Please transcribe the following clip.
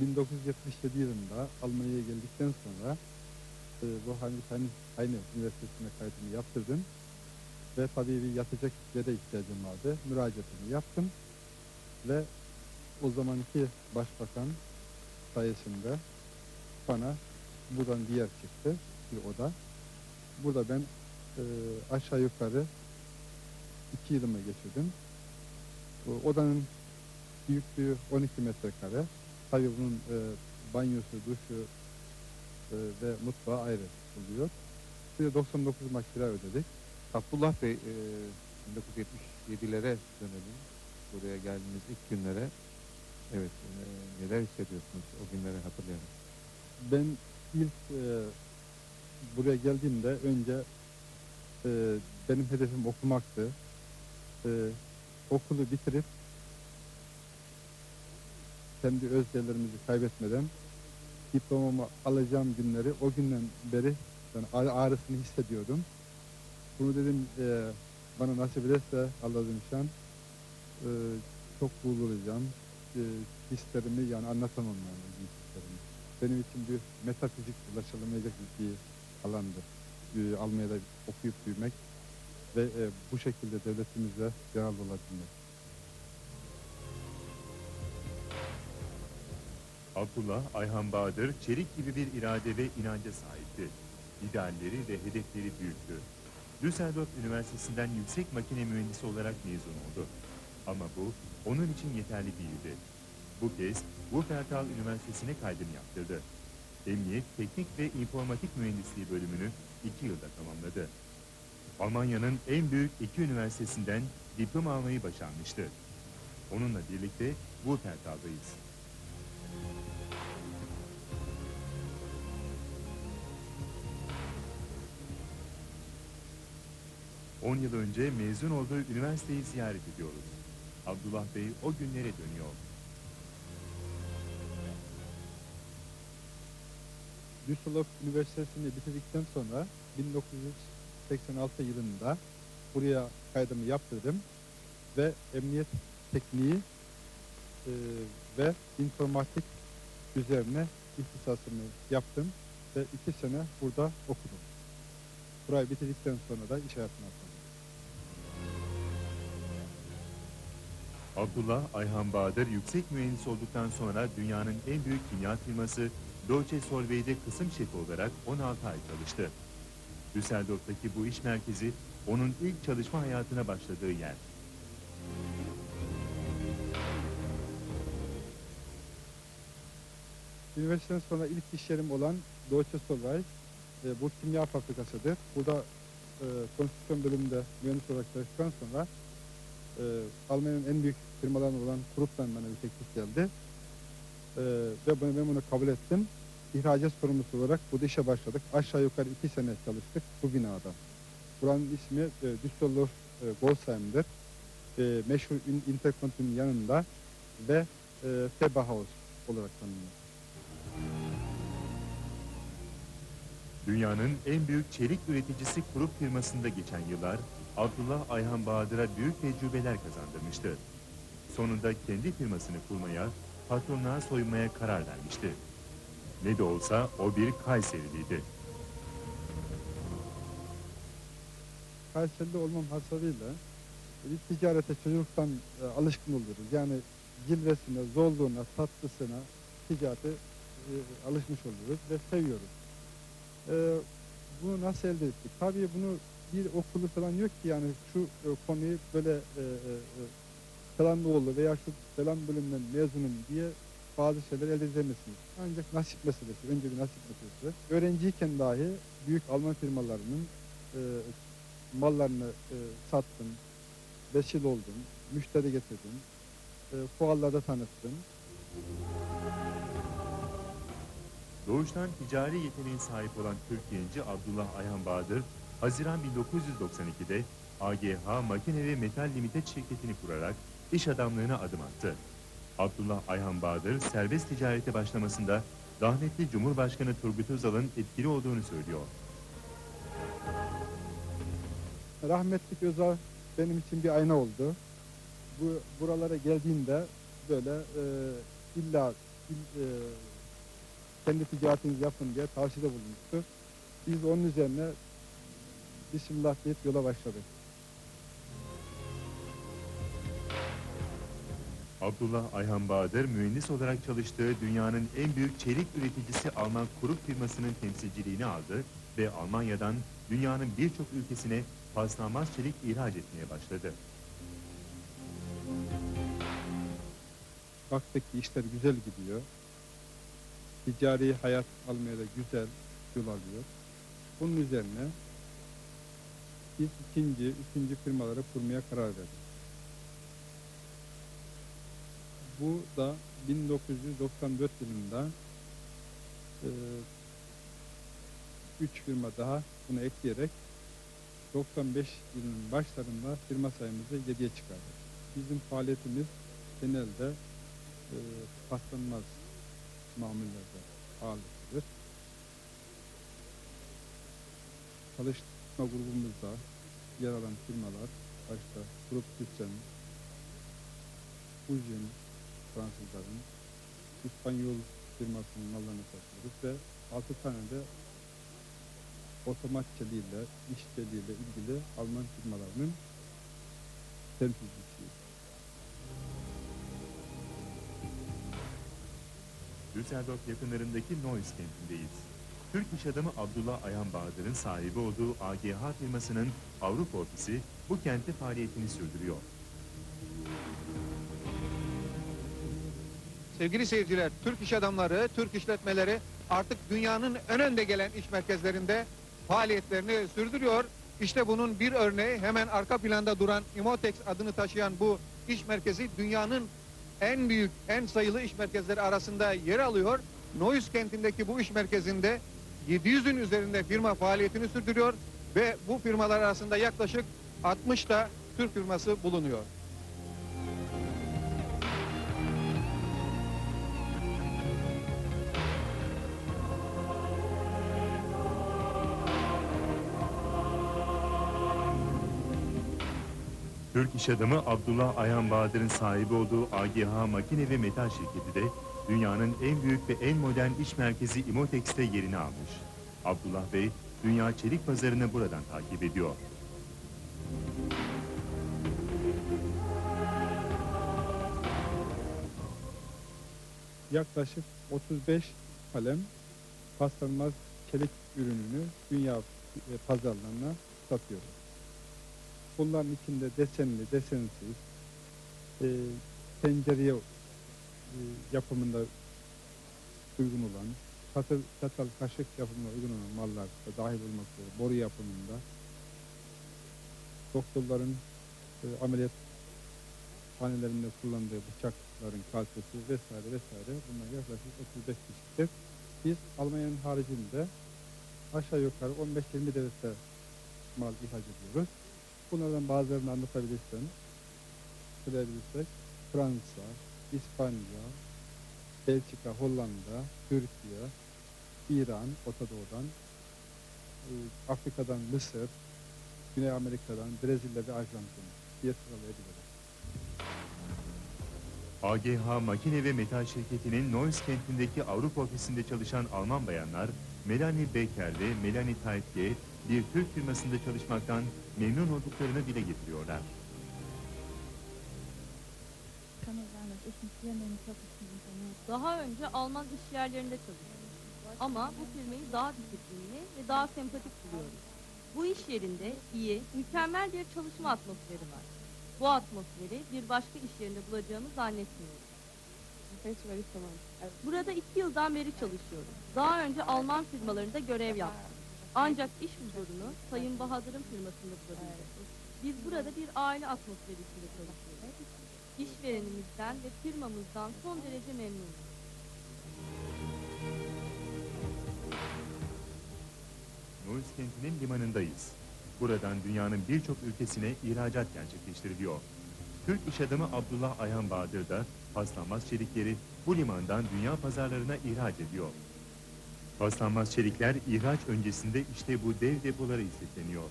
1977 yılında Almanya'ya geldikten sonra e, bu hani hani aynı üniversitesine kaydımı yaptırdım. Ve tabii bir yatacak yere ihtiyacım vardı. Müracaatımı yaptım. Ve o zamanki başbakan sayesinde bana buradan bir yer çıktı. Bir oda. Burada ben e, aşağı yukarı iki yılımı geçirdim. O odanın büyüklüğü 12 metrekare. Tabii bunun e, banyosu, duşu e, ve mutfağı ayrı oluyor. Bir de 99 mark kira ödedik. Abdullah Bey, e, 1977'lere dönelim. Buraya geldiğiniz ilk günlere. Evet, e, neler hissediyorsunuz o günleri hatırlayarak? Ben ilk e, buraya geldiğimde önce e, benim hedefim okumaktı. E, okulu bitirip kendi öz değerlerimizi kaybetmeden diplomamı alacağım günleri o günden beri yani ağrı- ağrısını hissediyordum. Bunu dedim e, bana nasip ederse Allah'ın şan e, çok gurur olacağım. E, hislerimi yani anlatamam yani hislerimi benim için bir metafizik ulaşılamayacak bir alandı. Ee, Almanya'da okuyup büyümek ve e, bu şekilde devletimizle yararlı olabilmek. Abdullah Ayhan Bahadır çelik gibi bir irade ve inanca sahipti. İdealleri ve hedefleri büyüktü. Düsseldorf Üniversitesi'nden yüksek makine mühendisi olarak mezun oldu. Ama bu onun için yeterli değildi. Bu kez Wuppertal Üniversitesi'ne kaydını yaptırdı. Emniyet, Teknik ve İnformatik Mühendisliği bölümünü iki yılda tamamladı. Almanya'nın en büyük iki üniversitesinden diploma almayı başarmıştı. Onunla birlikte Wuppertal'dayız. On yıl önce mezun olduğu üniversiteyi ziyaret ediyoruz. Abdullah Bey o günlere dönüyor. Düsseldorf Üniversitesi'ni bitirdikten sonra 1986 yılında buraya kaydımı yaptırdım ve emniyet tekniği e, ve informatik üzerine ihtisasımı yaptım ve iki sene burada okudum. Burayı bitirdikten sonra da iş hayatına atıldım. Abdullah Ayhan Bahadır yüksek mühendis olduktan sonra dünyanın en büyük kimya firması Deutsche Solvay'de kısım şefi olarak 16 ay çalıştı. Düsseldorf'taki bu iş merkezi onun ilk çalışma hayatına başladığı yer. Üniversiteden sonra ilk iş yerim olan Deutsche Solvay, e, bu kimya fabrikasıdır. Burada e, konstrüksiyon bölümünde mühendis olarak çalıştıktan sonra e, Almanya'nın en büyük firmalarından olan Krupp'tan bana bir teklif geldi. E, ve ben, ben bunu kabul ettim. İhracat sorumlusu olarak burada işe başladık. Aşağı yukarı iki sene çalıştık bu binada. Buranın ismi e, Düsseldorf e, Golsheim'dir. E, meşhur In- Intercontinental'in yanında ve e, Faberhaus olarak tanınıyor. Dünyanın en büyük çelik üreticisi Krupp firmasında geçen yıllar Abdullah Ayhan Bahadır'a büyük tecrübeler kazandırmıştı. Sonunda kendi firmasını kurmaya, patronluğa soyunmaya karar vermişti. Ne de olsa o bir Kayseriliydi. Kayseri'de olmam hasabıyla bir ticarete çocukluktan e, alışkın oluyoruz. Yani cilvesine, zorluğuna, tatlısına ticarete e, alışmış oluyoruz ve seviyoruz. E, bunu nasıl elde ettik? Tabii bunu bir okulu falan yok ki yani şu e, konuyu böyle e, e, e, falan oğlu veya şu falan bölümden mezunum diye bazı şeyler elde edemezsiniz. Ancak nasip meselesi, önce bir nasip meselesi. Öğrenciyken dahi büyük Alman firmalarının e, mallarını e, sattım, vesile oldum, müşteri getirdim, e, fuarlarda tanıttım. Doğuştan ticari yeteneğe sahip olan Türk genci Abdullah Ayhan Bahadır, Haziran 1992'de AGH Makine ve Metal Limited şirketini kurarak iş adamlığına adım attı. Abdullah Ayhan Bahadır serbest ticarete başlamasında rahmetli Cumhurbaşkanı Turgut Özal'ın etkili olduğunu söylüyor. Rahmetli Özal benim için bir ayna oldu. Bu buralara geldiğimde böyle e, illa bil- e, kendi ticaretinizi yapın diye tavsiyede bulunmuştu. Biz onun üzerine Bismillah deyip yola başladık. Abdullah Ayhan Bahadır mühendis olarak çalıştığı dünyanın en büyük çelik üreticisi Alman Krupp firmasının temsilciliğini aldı ve Almanya'dan dünyanın birçok ülkesine paslanmaz çelik ihraç etmeye başladı. Baktık ki işler güzel gidiyor. Ticari hayat almaya da güzel yol alıyor. Bunun üzerine biz ikinci, üçüncü firmaları kurmaya karar verdik. Bu da 1994 yılında e, üç firma daha bunu ekleyerek 95 yılının başlarında firma sayımızı 7'ye çıkardık. Bizim faaliyetimiz genelde e, paslanmaz mamullerde ağırlıklıdır. Çalışma grubumuzda yer alan firmalar başta Grup Tüccan, Ujin Fransızların, İspanyol firmasının mallarını satıyoruz ve 6 tane de otomat çeliğiyle, iş çeliğiyle ilgili Alman firmalarının temsilcisiyiz. Düsseldorf yakınlarındaki Neuss kentindeyiz. Türk iş adamı Abdullah Ayhan Bahadır'ın sahibi olduğu AGH firmasının Avrupa ofisi bu kentte faaliyetini sürdürüyor. Sevgili seyirciler, Türk iş adamları, Türk işletmeleri artık dünyanın en önde gelen iş merkezlerinde faaliyetlerini sürdürüyor. İşte bunun bir örneği hemen arka planda duran Imotex adını taşıyan bu iş merkezi dünyanın en büyük, en sayılı iş merkezleri arasında yer alıyor. Neuss kentindeki bu iş merkezinde 700'ün üzerinde firma faaliyetini sürdürüyor ve bu firmalar arasında yaklaşık 60 da Türk firması bulunuyor. Türk iş adamı Abdullah Ayhan Bahadır'ın sahibi olduğu AGH Makine ve Metal şirketi de dünyanın en büyük ve en modern iş merkezi Imotex'te yerini almış. Abdullah Bey, dünya çelik pazarını buradan takip ediyor. yaklaşık 35 kalem paslanmaz çelik ürününü dünya e, pazarlarına satıyoruz. Bunların içinde desenli, desensiz, e, tencereye yapımında uygun olan, çatal, çatal kaşık yapımına uygun olan mallar da dahil olmak üzere boru yapımında, doktorların e, ameliyat hanelerinde kullandığı bıçakların kalitesi vesaire vesaire bunlar yaklaşık 35 çeşittir. Biz Almanya'nın haricinde aşağı yukarı 15-20 devlete mal ihraç ediyoruz. Bunlardan bazılarını anlatabilirsem, söyleyebilirsek Fransa, İspanya, Belçika, Hollanda, Türkiye, İran, Orta Doğu'dan, e, Afrika'dan Mısır, Güney Amerika'dan Brezilya ve Arjantin diye sıralayabiliriz. AGH Makine ve Metal şirketinin Neuss kentindeki Avrupa ofisinde çalışan Alman bayanlar Melanie Becker ve Melanie Taitke bir Türk firmasında çalışmaktan memnun olduklarını dile getiriyorlar. kann firmenköpfischen Unternehmen. Daha önce Alman iş yerlerinde çalıştım. Ama bu firmayı daha disiplinli ve daha sempatik buluyorum. Bu iş yerinde iyi, mükemmel bir çalışma atmosferi var. Bu atmosferi bir başka iş yerinde bulacağımı zannetmiyorum. Burada iki yıldan beri çalışıyorum. Daha önce Alman firmalarında görev yaptım. Ancak iş huzurunu Sayın Bahadır'ın firmasında bulabildim. Biz burada bir aile atmosferi içinde çalışıyoruz. İşverenimizden ve firmamızdan son derece memnunum. Neuss kentinin limanındayız. Buradan dünyanın birçok ülkesine ihracat gerçekleştiriliyor. Türk iş adamı Abdullah Ayhan Bahadır da paslanmaz çelikleri bu limandan dünya pazarlarına ihraç ediyor. Paslanmaz çelikler ihraç öncesinde işte bu dev depolara istekleniyor.